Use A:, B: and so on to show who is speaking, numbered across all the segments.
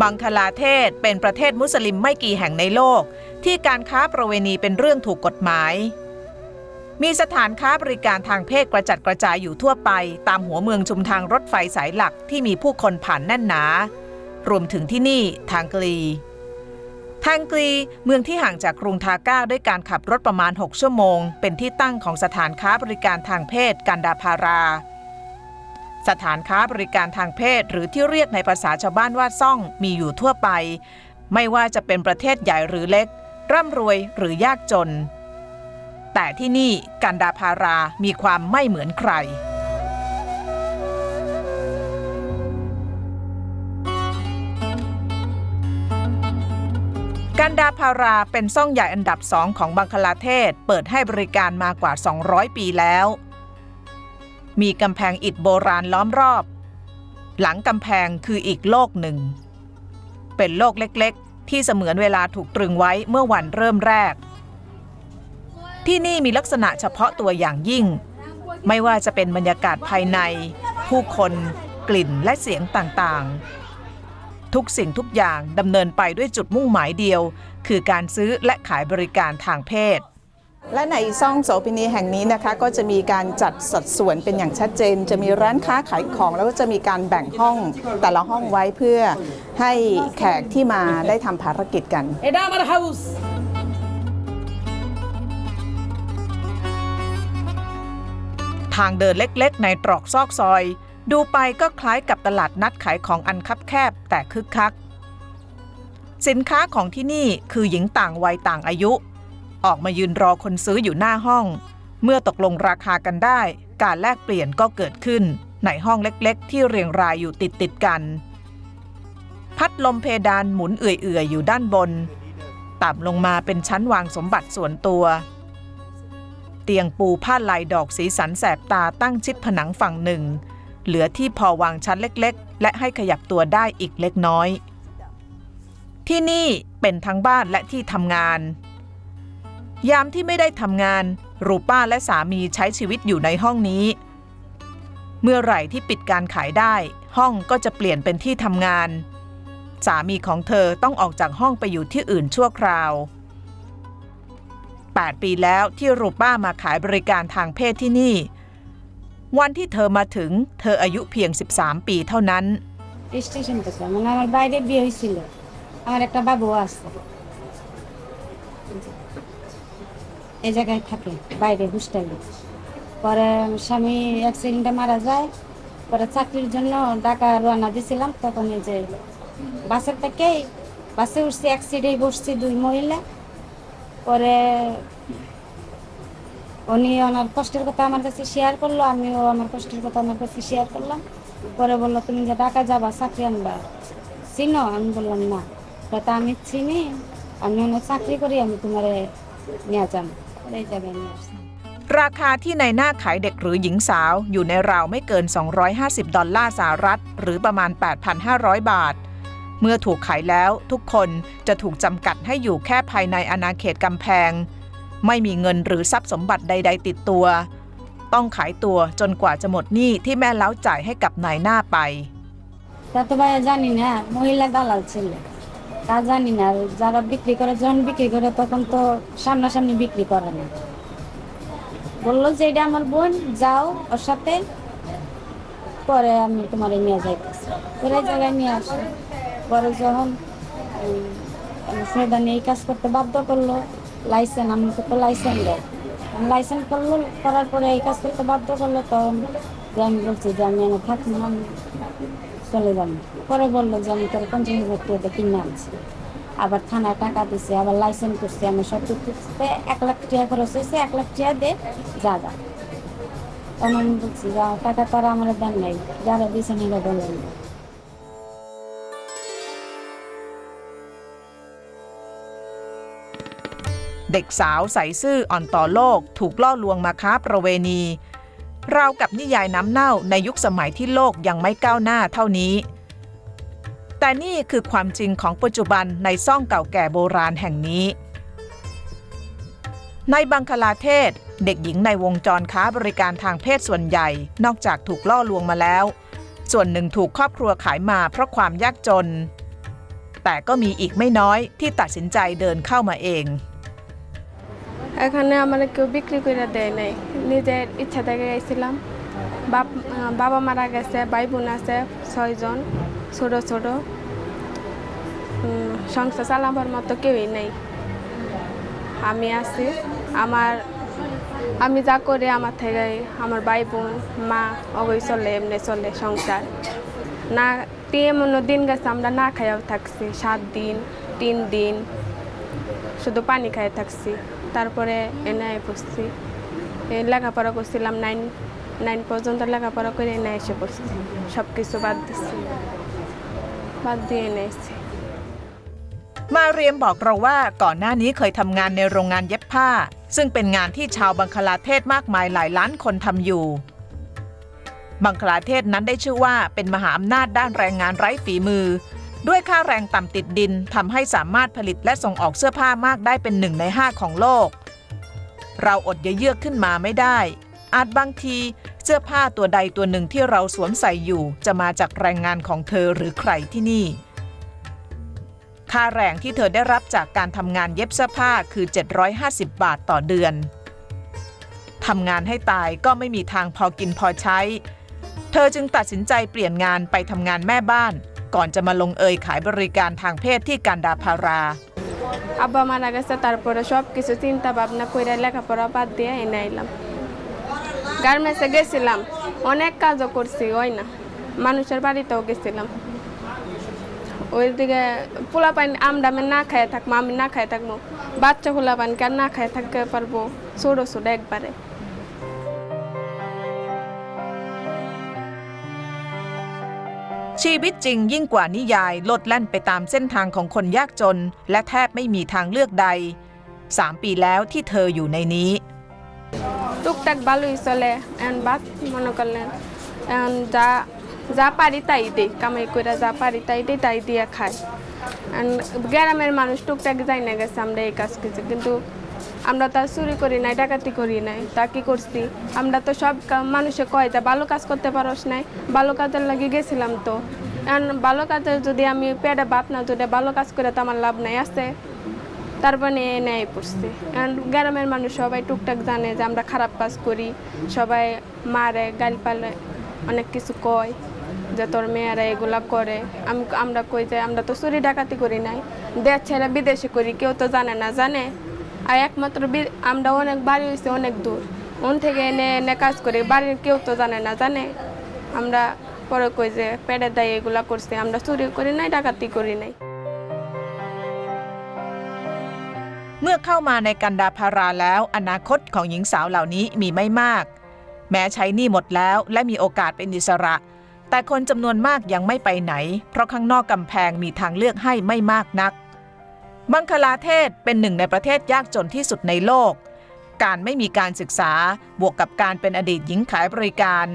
A: บังคลาเทศเป็นประเทศมุสลิมไม่กี่แห่งในโลก ที่การค้าประเวณีเป็นเรื่องถูกกฎหมาย มีสถานค้าบริการทางเพศกระจัดกระจายอยู่ทั่วไป ตามหัวเมืองชุมทางรถไฟสายหลักที่มีผู้คนผ่านแน่นหนา รวมถึงที่นี่ทางกลีทางกรีเมืองที่ห่างจากกรุงทาก้าด้วยการขับรถประมาณ 6 ชั่วโมง เป็นที่ตั้งของสถานค้าบริการทางเพศกันดาพารา สถานค้าบริการทางเพศ หรือที่เรียกในภาษาชาวบ้านว่าซ่องมีอยู่ทั่วไป ไม่ว่าจะเป็นประเทศใหญ่หรือเล็ก ร่ำรวยหรือยากจน แต่ที่นี่กันดาพารามีความไม่เหมือนใครกันดาพาราเป็นซ่องใหญ่อันดับสองของบังคลาเทศ เปิดให้บริการมากว่า 200 ปีแล้ว มีกำแพงอิฐโบราณล้อมรอบ หลังกำแพงคืออีกโลกหนึ่ง เป็นโลกเล็กๆ ที่เสมือนเวลาถูกตรึงไว้เมื่อวันเริ่มแรก ที่นี่มีลักษณะเฉพาะตัวอย่างยิ่ง ไม่ว่าจะเป็นบรรยากาศภายใน ผู้คนกลิ่นและเสียงต่างๆ ทุกสิ่งทุกอย่างดำเนินไปด้วยจุดมุ่งหมายเดียว คือการซื้อและขายบริการทางเพศ
B: และในซ่องโสพินีแห่งนี้นะคะก็จะมีการจัดสัดส่วนเป็นอย่างชัดเจน จะมีร้านค้าขายของแล้วก็จะมีการแบ่งห้องแต่ละห้องไว้เพื่อให้แขกที่มาได้ทำภารกิจกัน
C: เอดามาเฮาส์
A: ทางเดินเล็กๆ ในตรอกซอกซอย ดูไปก็คล้ายกับตลาดนัดขายของอันคับแคบแต่คึกคัก สินค้าของที่นี่คือหญิงต่างวัยต่างอายุ ออกมายืนรอคนซื้ออยู่หน้าห้อง เมื่อตกลงราคากันได้ การแลกเปลี่ยนก็เกิดขึ้น ในห้องเล็กๆ ที่เรียงรายอยู่ติดติดๆกัน พัดลมเพดานหมุนเอื่อยๆ อยู่ด้านบน ต่ำลงมาเป็นชั้นวางสมบัติส่วนตัว เตียงปูผ้าลายดอกสีสันแสบตาตั้งชิดผนังฝั่งหนึ่ง เหลือที่พอวางชั้นเล็กๆ และให้ขยับตัวได้อีกเล็กน้อย ที่นี่เป็นทั้งบ้านและที่ทำงาน ยามที่ไม่ได้ทำงาน รูป้าและสามีใช้ชีวิตอยู่ในห้องนี้ เมื่อไหร่ที่ปิดการขายได้ ห้องก็จะเปลี่ยนเป็นที่ทำงาน สามีของเธอต้องออกจากห้องไปอยู่ที่อื่นชั่วคราว 8 ปีแล้วที่รูป้ามาขายบริการทางเพศที่นี่ วันที่เธอมาถึงเธออายุเพียง 13 ปีเท่านั้น
D: স্টেশন থেকে মানে আমার বাইরে বিয়ে হয়েছিল আমার একটা বাবু আছে এই জায়গায় থাকে, বাইরে হোস্টেলে পরে স্বামী অ্যাক্সিডেন্টে মারা যায়, পরে চাকরির জন্য ঢাকা রওনা দিয়েছিলাম তখন এই যে বাসের থেকে বাসে উঠছি অ্যাক্সিডেন্টে বসছি দুই মহিলা। পরে উনি ওনার কষ্টের কথা আমার কাছে শেয়ার করল, আমিও আমার কষ্টের কথা আমার কাছে শেয়ার করলাম। পরে বলল, তুমি যে ঢাকা যাবা, চাকরি আনবা? চিনো আমি বললাম, না। তা আমি চিনি আমি অনেক চাকরি করি, আমি তোমার নিয়ে
A: ราคาที่ในหน้าขายเด็กหรือหญิงสาวอยู่ในราวไม่เกิน 250 ดอลลาร์สหรัฐ หรือประมาณ 8,500 บาท เมื่อถูกขายแล้วทุกคนจะถูกจำกัดให้อยู่แค่ภายในอาณาเขตกำแพง ไม่มีเงินหรือทรัพย์สมบัติใด ๆ ติดตัว ต้องขายตัวจนกว่าจะหมดหนี้ที่แม่เล้าจ่ายให้กับนายหน้าไป
D: แต่ตัวบ้านจานี่นะมหิลาดาลเชล তা জানি না যারা বিক্রি করে যখন বিক্রি করে তখন তো সামনাসামনি বিক্রি করে না। বলল যে এটা আমার বোন, যাও ওর সাথে, পরে আমি তোমার নিয়ে যাইতেছি। পরে জায়গায় নিয়ে আসি। পরে যখন সেটা নিয়ে কাজ করতে বাধ্য করল লাইসেন্স আমাকে তো লাইসেন্স দেয় লাইসেন্স করল, করার পরে এই কাজ করতে বাধ্য করল, তখন আমি বলছি যে আমি থাকি না। আমি চলে যাবো পরে বললো যে আমি তোর পঞ্চাশ হাজার টাকা কিনে আনছি আবার থানায় টাকা দিছে আবার লাইসেন্স করছি আমি সব কিছু এক লাখ টাকা খরচ হয়েছে এক লাখ টাকা দে যা যা তখন আমি বলছি যা টাকা তারা আমার দেন নাই যারা দিয়েছেন এরা বলেন না
A: เด็กสาวใสซื่ออ่อนต่อโลกถูกล่อลวงมาค้าประเวณี ราวกับนิยายน้ำเน่าในยุคสมัยที่โลกยังไม่ก้าวหน้าเท่านี้ แต่นี่คือความจริงของปัจจุบันในซ่องเก่าแก่โบราณแห่งนี้ ในบังคลาเทศ เด็กหญิงในวงจรค้าบริการทางเพศส่วนใหญ่ นอกจากถูกล่อลวงมาแล้ว ส่วนหนึ่งถูกครอบครัวขายมาเพราะความยากจน แต่ก็มีอีกไม่น้อยที่ตัดสินใจเดินเข้ามาเอง
C: এখানে আমার কেউ বিক্রি করে দেয় নাই। নিজের ইচ্ছা থেকে গেছিলাম। বাপ, বাবা মারা গেছে, ভাই বোন আছে ছয়জন ছোট ছোট। সংসার চালাবার মতো কেউই নেই। আমি আছি। আমার, আমি যা করি আমার থেকে, আমার ভাই বোন, মা অবৈ চলে, এমনি চলে সংসার। না এমন দিন গেছে, আমরা না খাইয়াও থাকছি। সাত দিন, তিন দিন, শুধু পানি খাই থাকছি। তারপরে এনে পড়ছি এ লেখাপড়া করছিলাম নাইন নাইন পর্যন্ত লেখাপড়া করে এনে এসে পড়ছি সব কিছু বাদ দিচ্ছি বাদ দিয়ে এনে এসেছি
A: มาเรียมบอกเราว่าก่อนหน้านี้เคยทำงานในโรงงานเย็บผ้า ซึ่งเป็นงานที่ชาวบังคลาเทศมากมายหลายล้านคนทำอยู่ บังคลาเทศนั้นได้ชื่อว่าเป็นมหาอำนาจด้านแรงงานไร้ฝีมือ ด้วยค่าแรงต่ำติดดินทำให้สามารถผลิตและส่งออกเสื้อผ้ามากได้เป็นหนึ่งในห้าของโลก เราอดเยือกขึ้นมาไม่ได้ อาจบางทีเสื้อผ้าตัวใดตัวหนึ่งที่เราสวมใส่อยู่ จะมาจากแรงงานของเธอหรือใครที่นี่ ค่าแรงที่เธอได้รับจากการทำงานเย็บเสื้อผ้าคือ 750 บาทต่อเดือนทำงานให้ตายก็ไม่มีทางพอกินพอใช้ เธอจึงตัดสินใจเปลี่ยนงานไปทำงานแม่บ้าน ก่อนจะมาลงเอยขายบริการทางเพศที่กันดาพารา
C: আব্বা মারা গেছে তারপরে সব কিছু চিন্তা ভাবনা করে লেখাপড়া বাদ দিয়ে এনে এলাম গার্মেন্টসে গেছিলাম অনেক কাজও করছি ওই না মানুষের বাড়িতেও গেছিলাম ওইদিকে পোলা পানি আমরা আমি না খাইয়ে থাকবো আমি না খাইয়ে থাকবো বাচ্চা পোলা পানিকে আর না খাইয়ে থাকতে পারবো ছোটো ছোটো একবারে
A: ชีวิตจริงยิ่งกว่านิยายโลดแล่นไปตามเส้นทางของคนยากจน และแทบไม่มีทางเลือกใด 3 ปีแล้วที่เธออยู่ในนี้
C: টুকটাক ভালোই চলে এখন বাদ মনে করলেন এখন যা যা পারি তাই দিই কামাই করে যা পারি তাই দিই তাই দিয়ে খাই এখন গ্রামের মানুষ টুকটাক যাই না গেছে আমরা এই কাজ কিছু কিন্তু আমরা তো চুরি করি নাই, ডাকাতি করি নাই, তা কি করছি? আমরা তো সব মানুষে কয় যে ভালো কাজ করতে পারোস নাই, ভালো কাজের লাগে গেছিলাম তো। ভালো কাজে যদি আমি পেটে ভাত না যদি ভালো কাজ করে তো আমার লাভ নাই, আছে? তারপরে নেয় পড়ছে। গ্রামের মানুষ সবাই টুকটাক জানে যে আমরা খারাপ কাজ করি, সবাই মারে, গাল পালে, অনেক কিছু কয় যে তোর মেয়েরা এগুলা করে। আমি আমরা কই যে আমরা তো চুরি ডাকাতি করি নাই, দেশ ছেড়ে বিদেশে করি, কেউ তো জানে না, জানে? আর একমাত্র বি- আমরা অনেক বাড়ি হয়েছে অনেক দূর ওন থেকে এনে এনে কাজ করি বাড়ির কেউ তো জানে না জানে আমরা পরে কই যে পেটে দেয় এগুলা করছি আমরা চুরি করি নাই ডাকাতি করি নাই
A: เมื่อเข้ามาในกันดาพาราแล้ว อนาคตของหญิงสาวเหล่านี้มีไม่มาก แม้ใช้หนี้หมดแล้วและมีโอกาสเป็นอิสระ แต่คนจำนวนมากยังไม่ไปไหน เพราะข้างนอกกำแพงมีทางเลือกให้ไม่มากนัก บังคลาเทศเป็นหนึ่งในประเทศยากจนที่สุดในโลก การไม่มีการศึกษาบวกกับการเป็นอดีตหญิงขายบริการ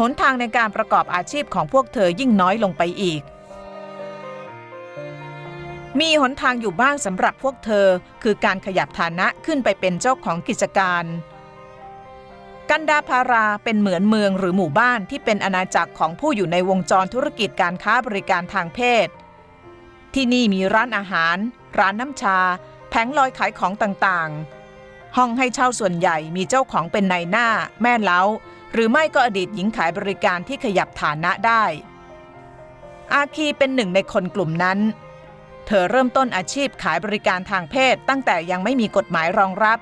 A: หนทางในการประกอบอาชีพของพวกเธอยิ่งน้อยลงไปอีก มีหนทางอยู่บ้างสำหรับพวกเธอ คือการขยับฐานะขึ้นไปเป็นเจ้าของกิจการ กันดาพาราเป็นเหมือนเมืองหรือหมู่บ้านที่เป็นอาณาจักรของผู้อยู่ในวงจรธุรกิจการค้าบริการทางเพศ ที่นี่มีร้านอาหาร ร้านน้ำชา แผงลอยขายของต่างๆ ห้องให้เช่าส่วนใหญ่มีเจ้าของเป็นนายหน้า แม่เล้า หรือไม่ก็อดีตหญิงขายบริการที่ขยับฐานะได้ อาคีเป็นหนึ่งในคนกลุ่มนั้น เธอเริ่มต้นอาชีพขายบริการทางเพศตั้งแต่ยังไม่มีกฎหมายรองรับ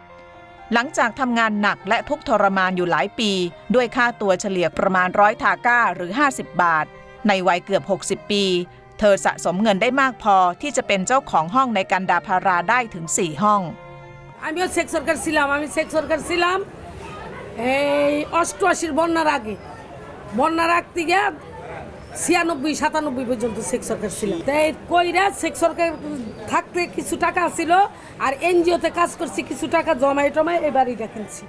A: หลังจากทำงานหนักและทุกทรมานอยู่หลายปี ด้วยค่าตัวเฉลี่ยประมาณร้อยทาก้าหรือ 50 บาท ในวัยเกือบ 60 ปี เธอสะสมเงินได้มากพอที่จะเป็นเจ้าของห้องในกันดาพาราได้ถึง 4 ห้อง
E: আমিও সেক্স ওয়ার্কার ছিলাম আমি সেক্স ওয়ার্কার ছিলাম এই অষ্টআশির বন্যার আগে বন্যার আগ থেকে ছিয়ানব্বই সাতানব্বই পর্যন্ত সেক্স ওয়ার্কার ছিলাম তাই কইরা সেক্স ওয়ার্কার থাকতে কিছু টাকা ছিল আর এনজিওতে কাজ করছি কিছু টাকা জমাই টমাই এই বাড়িটা কিনছি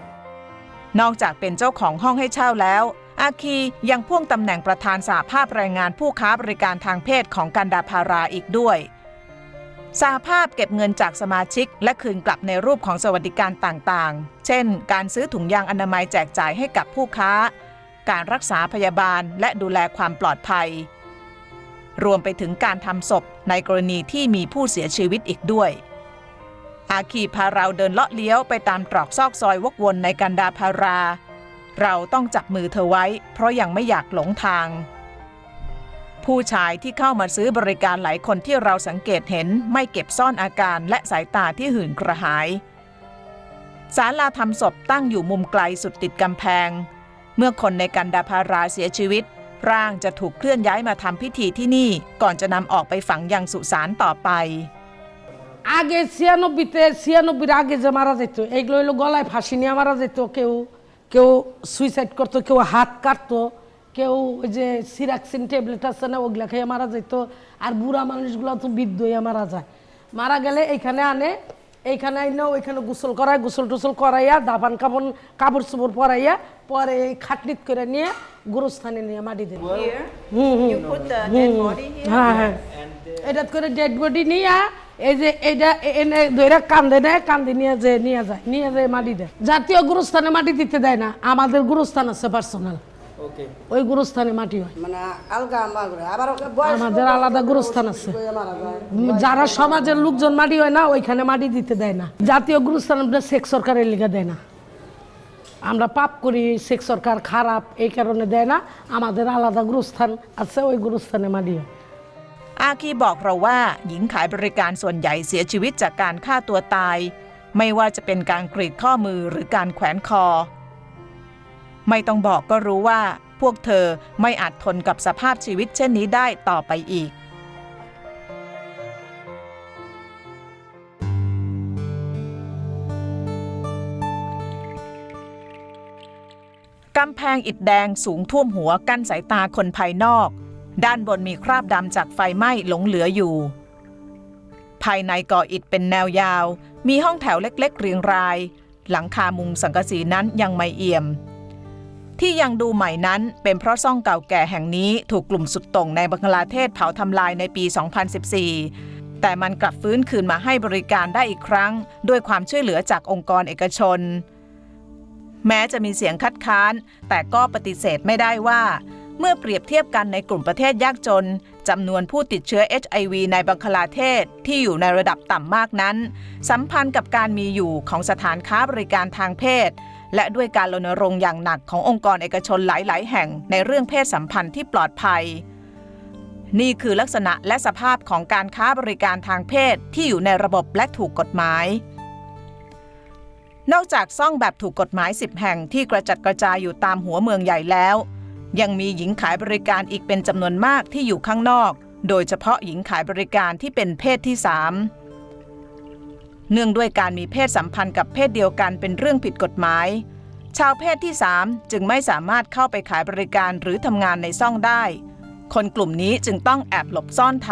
A: นอกจากเป็นเจ้าของห้องให้เช่าแล้ว อาคียังพ่วงตำแหน่งประธานสหภาพแรงงานผู้ค้าบริการทางเพศของกันดาพาราอีกด้วยสหภาพเก็บเงินจากสมาชิก และคืนกลับในรูปของสวัสดิการต่างๆ เช่น การซื้อถุงยางอนามัยแจกจ่ายให้กับผู้ค้า การรักษาพยาบาลและดูแลความปลอดภัย รวมไปถึงการทำศพในกรณีที่มีผู้เสียชีวิตอีกด้วย อาคีพาเราเดินเลาะเลี้ยวไปตามตรอกซอกซอยวกวนในกันดาพารา เราต้องจับมือเธอไว้ เพราะยังไม่อยากหลงทาง ผู้ชายที่เข้ามาซื้อบริการหลายคนที่เราสังเกตเห็นไม่เก็บซ่อนอาการและสายตาที่หื่นกระหาย ศาลาทำศพตั้งอยู่มุมไกลสุดติดกำแพง เมื่อคนในกันดาพาราเสียชีวิต ร่างจะถูกเคลื่อนย้ายมาทำพิธีที่นี่ ก่อนจะนำออกไปฝังยังสุสานต่อไป
E: আগে ছিয়ানব্বইতে ছিয়ানব্বইয়ের আগে যে মারা যেত এইগুলো হলো গলায় ফাঁসি নিয়ে মারা যেত কেউ কেউ সুইসাইড করতো কেউ হাত কাটতো কেউ ওই যে সিরাক্সিন ট্যাবলেট আছে না ওগুলা খেয়ে মারা যেত আর বুড়া মানুষগুলো তো বৃদ্ধ হয়ে মারা যায়। মারা গেলে এইখানে আনে এইখানে আইনা ওইখানে গোসল করায় গোসল টুসল করাইয়া দাবান কাপড় কাপড় চোপড় পরাইয়া পরে এই খাটনিত করে নিয়ে গুরুস্থানে নিয়ে মাটি দেন হুম হুম। হ্যাঁ হ্যাঁ। এটা করে ডেড বডি নিয়ে এই যে এইটা এনে ধরে কান্দে নেয় কান্দে নিয়ে যে নিয়ে যায় নিয়ে যায় মাটি দেয়। জাতীয় গুরুস্থানে মাটি দিতে দেয় না আমাদের গুরুস্থান আছে পার্সোনাল ওই গুরুস্থানে মাটি হয়।
F: মানে
E: আমাদের আলাদা গুরুস্থান আছে। যারা সমাজের লোকজন মাটি হয় না ওইখানে মাটি দিতে দেয় না। জাতীয় গুরুস্থান শেখ সরকারের লিগে দেয় না। আমরা পাপ করি শেখ সরকার খারাপ এই কারণে দেয় না। আমাদের আলাদা গুরুস্থান আছে ওই গুরুস্থানে মাটি হয়।
A: อาคีบอกเราว่าหญิงขายบริการส่วนใหญ่เสียชีวิตจากการฆ่าตัวตาย ไม่ว่าจะเป็นการกรีดข้อมือหรือการแขวนคอ ไม่ต้องบอกก็รู้ว่า พวกเธอไม่อาจทนกับสภาพชีวิตเช่นนี้ได้ต่อไปอีกกำแพงอิฐแดงสูงท่วมหัวกั้นสายตาคนภายนอก ด้านบนมีคราบดำจากไฟไหม้หลงเหลืออยู่ ภายในก่ออิฐเป็นแนวยาว มีห้องแถวเล็ก ๆ เรียงราย หลังคามุงสังกะสีนั้นยังไม่เอี่ยม ที่ยังดูใหม่นั้นเป็นเพราะซ่องเก่าแก่แห่งนี้ถูกกลุ่มสุดต่งในบังคลาเทศเผาทำลายในปี 2014 แต่มันกลับฟื้นคืนมาให้บริการได้อีกครั้ง ด้วยความช่วยเหลือจากองค์กรเอกชน แม้จะมีเสียงคัดค้าน แต่ก็ปฏิเสธไม่ได้ว่า เมื่อเปรียบเทียบกันในกลุ่มประเทศยากจนจำนวนผู้ติดเชื้อ HIV ในบังคลาเทศที่อยู่ในระดับต่ำมากนั้น สัมพันธ์กับการมีอยู่ของสถานค้าบริการทางเพศ และด้วยการรณรงค์อย่างหนักขององค์กรเอกชนหลาย ๆ แห่งในเรื่องเพศสัมพันธ์ที่ปลอดภัย นี่คือลักษณะและสภาพของการค้าบริการทางเพศที่อยู่ในระบบและถูกกฎหมายนอกจากซ่องแบบถูกกฎหมาย 10 แห่งที่กระจัดกระจายอยู่ตามหัวเมืองใหญ่แล้ว ยังมีหญิงขายบริการอีกเป็นจำนวนมากที่อยู่ข้างนอก โดยเฉพาะหญิงขายบริการที่เป็นเพศที่3เนื่องด้วยการมีเพศสัมพันธ์กับเพศเดียวกันเป็นเรื่องผิดกฎหมาย ชาวเพศที่ 3 จึงไม่สามารถเข้าไปขายบริการหรือทำงานในซ่องได้ คนกลุ่มนี้จึงต้องแอบหลบซ่อนท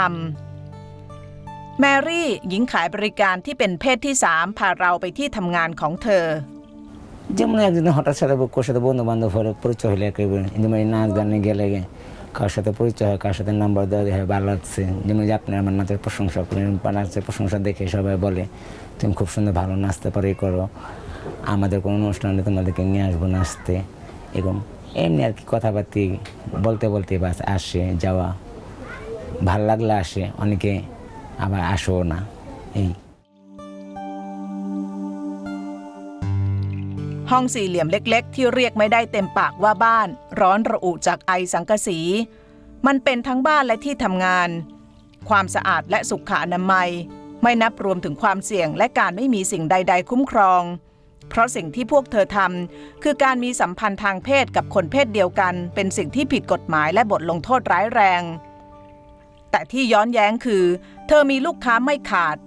A: ำแมรี่หญิงขายบริการที่เป็นเพศที่ 3 พาเราไปที่ทำงานของเธอ
G: যেমন একদিন হঠাৎ সাথে কার সাথে বন্ধু বান্ধব হলে, পরিচয় হলে একেবারে যেমন এই নাচ গানে গেলে কার সাথে পরিচয় হয়, কার সাথে নাম্বার দেওয়া হয় ভালো লাগছে। যেমন যে আপনি আমার নাচের প্রশংসা করেন নাচের প্রশংসা দেখে সবাই বলে, তুমি খুব সুন্দর ভালো নাচতে পারো করো। আমাদের কোনো অনুষ্ঠানে তোমাদেরকে নিয়ে আসব নাচতে। এরকম এমনি আর কি কথাবার্তি বলতে বলতে বাস আসে, যাওয়া। ভালো লাগলে আসে, অনেকে আবার আসেও না। এই
A: ห้องสี่เหลี่ยมเล็กๆ ที่เรียกไม่ได้เต็มปากว่าบ้าน ร้อนระอุจากไอสังกะสี มันเป็นทั้งบ้านและที่ทำงาน ความสะอาดและสุขอนามัย ไม่นับรวมถึงความเสี่ยงและการไม่มีสิ่งใด ๆ คุ้มครอง เพราะสิ่งที่พวกเธอทำคือการมีสัมพันธ์ทางเพศกับคนเพศเดียวกัน เป็นสิ่งที่ผิดกฎหมายและบทลงโทษร้ายแรง แต่ที่ย้อนแย้งคือ เธอมีลูกค้าไม่ขาด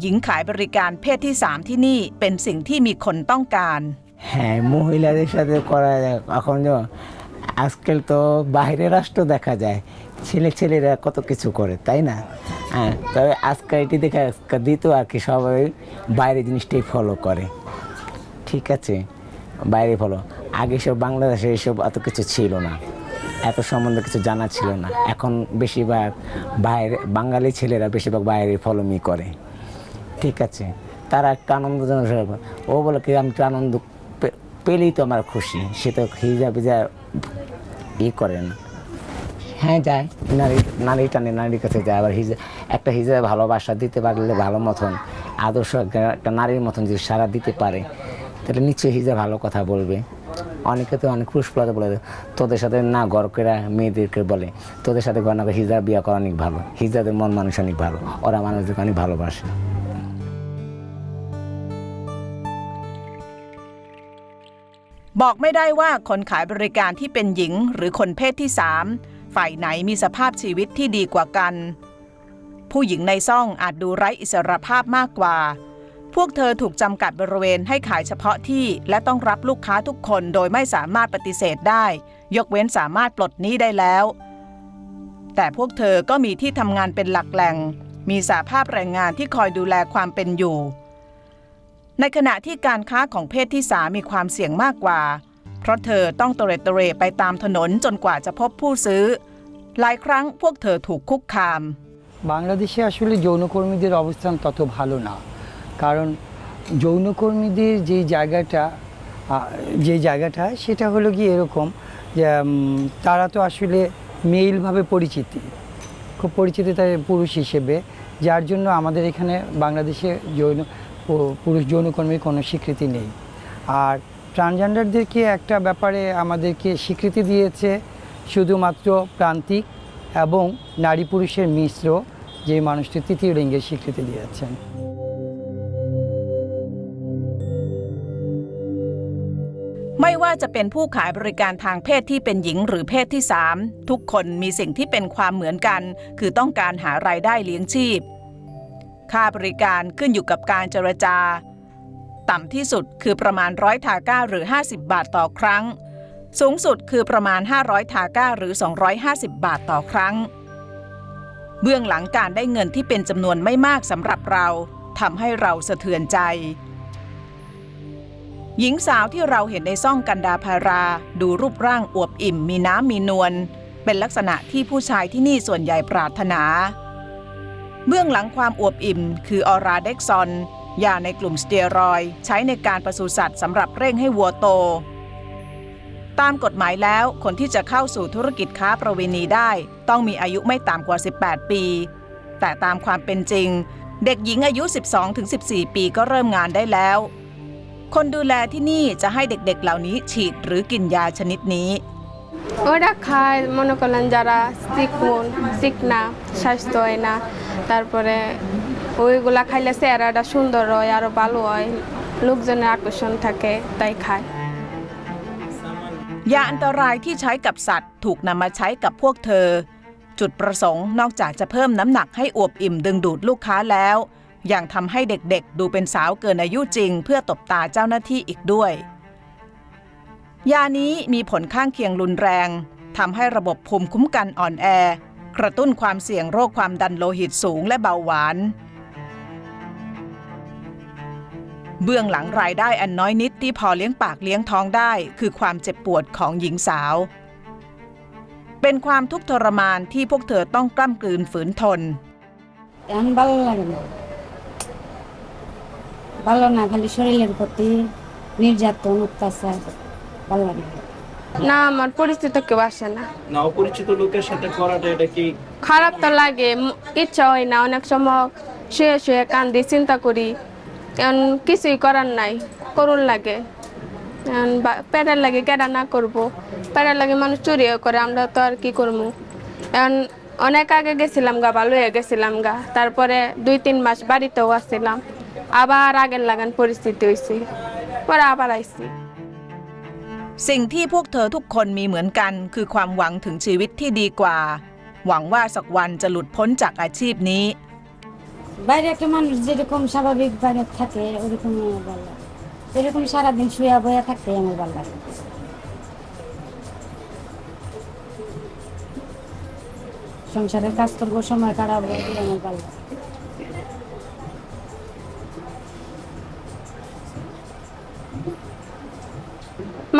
A: หญิงขายบริการเพศที่สามที่นี่เป็นสิ่งที่มีคนต้องการ
G: হ্যাঁ মহিলাদের সাথে করা যায়। এখন আজকাল তো বাইরের রাষ্ট্র দেখা যায়, ছেলে ছেলেরা কত কিছু করে, তাই না? হ্যাঁ তবে আজকাল এটি দেখে আজকাল দিত আর কি, সবাই বাইরে জিনিসটাই ফলো করে। ঠিক আছে, বাইরে ফলো আগে সব বাংলাদেশে এসব এত কিছু ছিল না, এত সম্বন্ধে কিছু জানা ছিল না। এখন বেশিরভাগ বাইরে, বাঙালি ছেলেরা বেশিরভাগ বাইরে ফলোমি করে। ঠিক আছে, তারা একটা আনন্দজনক ও বলে কি, আমি তো আনন্দ পেলেই তো আমার খুশি। সে তো হিজা বিজা ই করে না। হ্যাঁ যায়। নারী নারী টানে নারীর কাছে যায়। আবার হিজা একটা হিজা ভালোবাসা দিতে পারলে ভালো মতন আদর্শ একটা- নারীর মতন যদি সারা দিতে পারে তাহলে নিশ্চয়ই হিজা ভালো কথা বলবে। অনেকে তো অনেক পুষ্পলতা বলে তোদের সাথে না গরকেরা মেয়েদেরকে বলে তোদের সাথে গর না হিজা বিয়ে করা অনেক ভালো। হিজাদের মন মানুষ অনেক ভালো। ওরা মানুষদেরকে অনেক ভালোবাসে।
A: บอกไม่ได้ว่าคนขายบริการที่เป็นหญิงหรือคนเพศที่สามฝ่ายไหนมีสภาพชีวิตที่ดีกว่ากัน ผู้หญิงในซ่องอาจดูไร้อิสรภาพมากกว่า พวกเธอถูกจำกัดบริเวณให้ขายเฉพาะที่ และต้องรับลูกค้าทุกคนโดยไม่สามารถปฏิเสธได้ ยกเว้นสามารถปลดหนี้ได้แล้ว แต่พวกเธอก็มีที่ทำงานเป็นหลักแหล่ง มีสาภาพแรงงานที่คอยดูแลความเป็นอยู่ ในขณะที่การค้าของเพศที่สามมีความเสี่ยงมากกว่า เพราะเธอต้องเตร็ดเตร่ไปตามถนนจนกว่าจะพบผู้ซื้อ หลายครั้งพวกเธอถูกคุกคาม
H: বাংলাদেশে আসলে যৌনকর্মীদের অবস্থান তত ভালো না কারণ যৌনকর্মীদের যে জায়গাটা আহ, যে জায়গাটা সেটা হলো কি এরকম যে উম, তারা তো আসলে মেইলভাবে পরিচিতি খুব পরিচিতি তাই পুরুষ হিসেবে যার জন্য আমাদের এখানে বাংলাদেশে যৌন পু- পুরুষ যৌনকর্মীর কোনো স্বীকৃতি নেই আর ট্রান্সজেন্ডারদেরকে একটা ব্যাপারে আমাদেরকে স্বীকৃতি দিয়েছে শুধুমাত্র প্রান্তিক এবং নারী পুরুষের মিশ্র যে মানুষটি তৃতীয় লিঙ্গের স্বীকৃতি দিয়েছেন
A: ไม่ว่าจะเป็นผู้ขายบริการทางเพศที่เป็นหญิงหรือเพศที่ 3 ทุกคนมีสิ่งที่เป็นความเหมือนกัน คือต้องการหารายได้เลี้ยงชีพ ค่าบริการขึ้นอยู่กับการเจรจา ต่ำที่สุดคือประมาณร้อยทาก้าหรือ 50 บาทต่อครั้ง สูงสุดคือประมาณ 500ทาก้าหรือ 250 บาทต่อครั้ง เบื้องหลังการได้เงินที่เป็นจำนวนไม่มากสำหรับเราทำให้เราสะเทือนใจ หญิงสาวที่เราเห็นในซ่องกันดาภารา ดูรูปร่างอวบอิ่มมีน้ำมีนวลเป็นลักษณะที่ผู้ชายที่นี่ส่วนใหญ่ปรารถนา เบื้องหลังความอวบอิ่ม คือออราเด็กซอนยาในกลุ่มสเตียรอยใช้ในการปศุสัตว์สำหรับเร่งให้วัวโต ตามกฎหมายแล้วคนที่จะเข้าสู่ธุรกิจค้าประเวณีได้ ต้องมีอายุไม่ต่ำกว่า 18 ปี แต่ตามความเป็นจริง เด็กหญิงอายุ 12-14 ปีก็เริ่มงานได้แล้ว คนดูแลที่นี่จะให้เด็กๆเหล่านี้ฉีดหรือกินยาชนิดนี้
C: ওরা খায় মনে করলেন যারা সিক মন সিক না স্বাস্থ্য হয় না তারপরে ওইগুলা খাইলে চেহারাটা সুন্দর হয় আরও ভালো হয় লোকজনের আকর্ষণ থাকে তাই খায়
A: ยาอันตรายที่ใช้กับสัตว์ถูกนำมาใช้กับพวกเธอ จุดประสงค์นอกจากจะเพิ่มน้ำหนักให้อวบอิ่มดึงดูดลูกค้าแล้ว ยังทำให้เด็กๆ ดูเป็นสาวเกินอายุจริง เพื่อตบตาเจ้าหน้าที่อีกด้วย ยานี้มีผลข้างเคียงรุนแรงทำให้ระบบภูมิคุ้มกันอ่อนแอ กระตุ้นความเสี่ยงโรคความดันโลหิตสูงและเบาหวาน เบื้องหลังรายได้อันน้อยนิดที่พอเลี้ยงปากเลี้ยงท้องได้ คือความเจ็บปวดของหญิงสาว เป็นความทุกข์ทรมานที่พวกเธอต้องกล้ำกลืนฝืนทน
D: এখন ভালো লাগে না ভালো না খালি শরীরের প্রতি নির্যাতন অত্যাচার ভালো লাগে না।
C: আমার পরিচিত কেউ আসে না।
I: না অপরিচিত লোকের সাথে করাটা এটা কি?
C: খারাপ তো লাগে ইচ্ছা হয় না অনেক সময় শুয়ে শুয়ে কান্দি চিন্তা করি। এখন কিছুই করার নাই করুন লাগে। এখন বা- লাগে কেডা না করব। পেটের লাগে মানুষ চুরিও করে আমরা তো আর কি করব? এখন অনেক আগে গেছিলাম গা ভালো হয়ে গেছিলাম গা। তারপরে দুই তিন মাস বাড়িতেও আসছিলাম। আবার আগের লাগান পরিস্থিতি হয়েছে পরে আবার আইসি
A: สิ่งที่พวกเธอทุกคนมีเหมือนกัน คือความหวังถึงชีวิตที่ดีกว่า หวังว่าสักวันจะหลุดพ้นจากอาชีพนี้
D: বাইরে একটা মানুষ যেরকম স্বাভাবিক বাইরে থাকে ওরকম আমার ভালো লাগে এরকম সারাদিন শুয়ে বয়ে থাকতে আমার ভালো লাগে সংসারের কাজ করবো সময় কাটাবো এগুলো আমার ভালো লাগে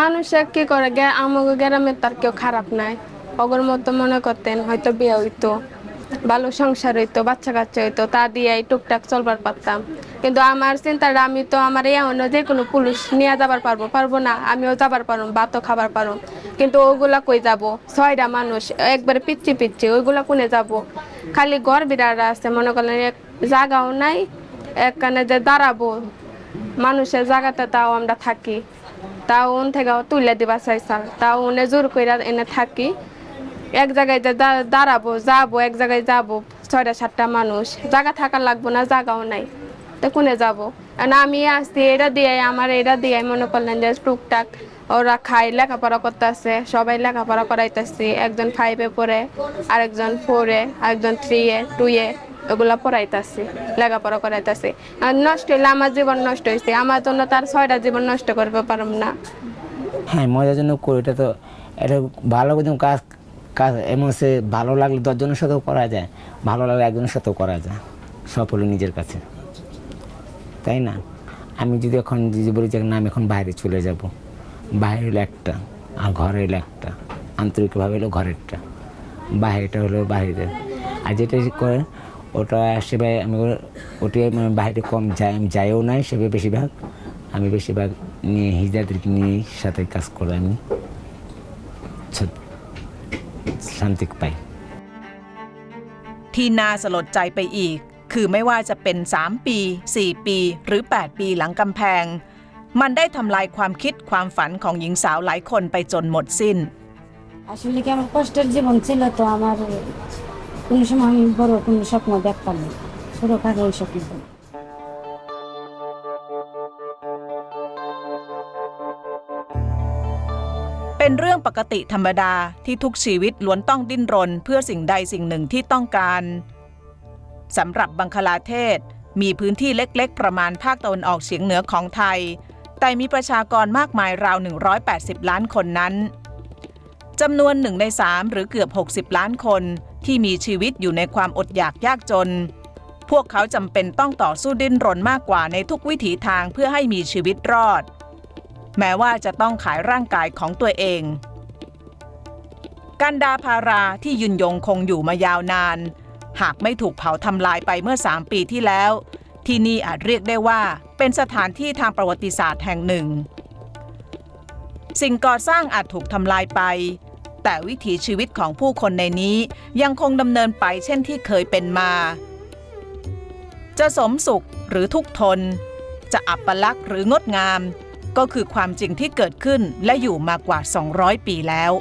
C: মানুষে কি করে আমাকে গ্রামে তার কেউ খারাপ নাই। অগর মতো মনে করতেন, হয়তো বিয়ে হইতো, ভালো সংসার হইতো, বাচ্চা কাচ্চা হইতো, তা দিয়ে টুকটাক চলবার পারতাম। কিন্তু আমার চিন্তাটা আমি তো আমার এই অন্য যে কোনো পুলিশ নিয়ে যাবার পারব পারব না, আমিও যাবার পারো ভাতও খাবার পারো কিন্তু ওইগুলা কই যাব? ছয়টা মানুষ, একবারে পিচ্ছি পিচ্ছি ওইগুলা কোনে যাব? খালি ঘর বিড়ারা আছে, মনে করলেন এক জায়গাও নাই, একখানে যে দাঁড়াবো, মানুষের জায়গাতে তাও আমরা থাকি। তাও উন থেকে তুলে দিবা চাইছাল তা উনে জোর কইরা এনে থাকি। এক জায়গায় দাঁড়াবো, যাব, এক জায়গায় যাব, ছয়টা সাতটা মানুষ। জায়গা থাকা লাগবো না, জায়গাও নাই। তো কোনে যাব? না, আমি আসছি, এটা দিয়ে, আমার এটা দিয়ে, মনে করলেন যে টুকটাক ওরা খাই লেখাপড়া করতেছে, সবাই লেখাপড়া করাইতেছি, একজন ফাইভে পড়ে, আরেকজন ফোরে আরেকজন থ্রি এ টু এ, ওগুলা পড়াইতেছি, লেখাপড়া করাইতেছি। আর নষ্ট হইলে আমার জীবন নষ্ট হয়েছে আমার জন্য তার ছয়টা জীবন নষ্ট করতে পারব না।
G: হ্যাঁ মজার জন্য করি, এটা তো, এটা ভালো কিন্তু কাজ কাজ, এমন সে ভালো লাগলে দশজনের সাথেও করা যায়, ভালো লাগলে একজনের সাথেও করা যায়, সব হলো নিজের কাছে। তাই না? আমি যদি এখন, যদি বলি যে না, আমি এখন বাইরে চলে যাব। বাইরে হলো একটা আর ঘরে হলো একটা আন্তরিকভাবে হলো ঘরেরটা বাইরেটা হলো বাইরে আর যেটা করে ওটা সেভাবে আমি ওর- ওটি মানে বাইরে কম যাই আমি যাইও নাই সেভাবে বেশিরভাগ আমি বেশিরভাগ নিয়ে হিজাদেরকে নিয়ে সাথে কাজ করে আমি ছ- শান্তি পাই
A: ที่น่าสลดใจไปอีก คือไม่ว่าจะเป็น 3 ปี 4 ปี หรือ 8 ปีหลังกำแพง มันได้ทำลายความคิดความฝันของหญิงสาวหลายคนไปจนหมดสิ้น
D: আসলে কি আমার কষ্টের জীবন ছিল তো আমার কোনো সময় আমি বড় কোনো স্বপ্ন দেখতাম না ছোটখাটো ওই স্বপ্ন ছিল।
A: เป็นเรื่องปกติธรรมดาที่ทุกชีวิตล้วนต้องดิ้นรน เพื่อสิ่งใดสิ่งหนึ่งที่ต้องการสำหรับบังคลาเทศมีพื้นที่เล็กๆ ประมาณภาคตะวันออกเฉียงเหนือของไทย แต่มีประชากรมากมายราว 180 ล้านคนนั้นจำนวนหนึ่งในสามหรือเกือบ 60 ล้านคนที่มีชีวิตอยู่ในความอดอยากยากจน พวกเขาจำเป็นต้องต่อสู้ดิ้นรนมากกว่าในทุกวิถีทางเพื่อให้มีชีวิตรอด แม้ว่าจะต้องขายร่างกายของตัวเอง กันดาพาราที่ยืนยงคงอยู่มายาวนาน หากไม่ถูกเผาทำลายไปเมื่อ 3 ปีที่แล้ว ที่นี่อาจเรียกได้ว่า เป็นสถานที่ทางประวัติศาสตร์แห่งหนึ่ง สิ่งก่อสร้างอาจถูกทำลายไป แต่วิถีชีวิตของผู้คนในนี้ยังคงดำเนินไปเช่นที่เคยเป็นมา จะสมสุขหรือทุกทน จะอัปลักษณ์หรืองดงาม ก็คือความจริงที่เกิดขึ้นและอยู่มากว่า 200 ปีแล้ว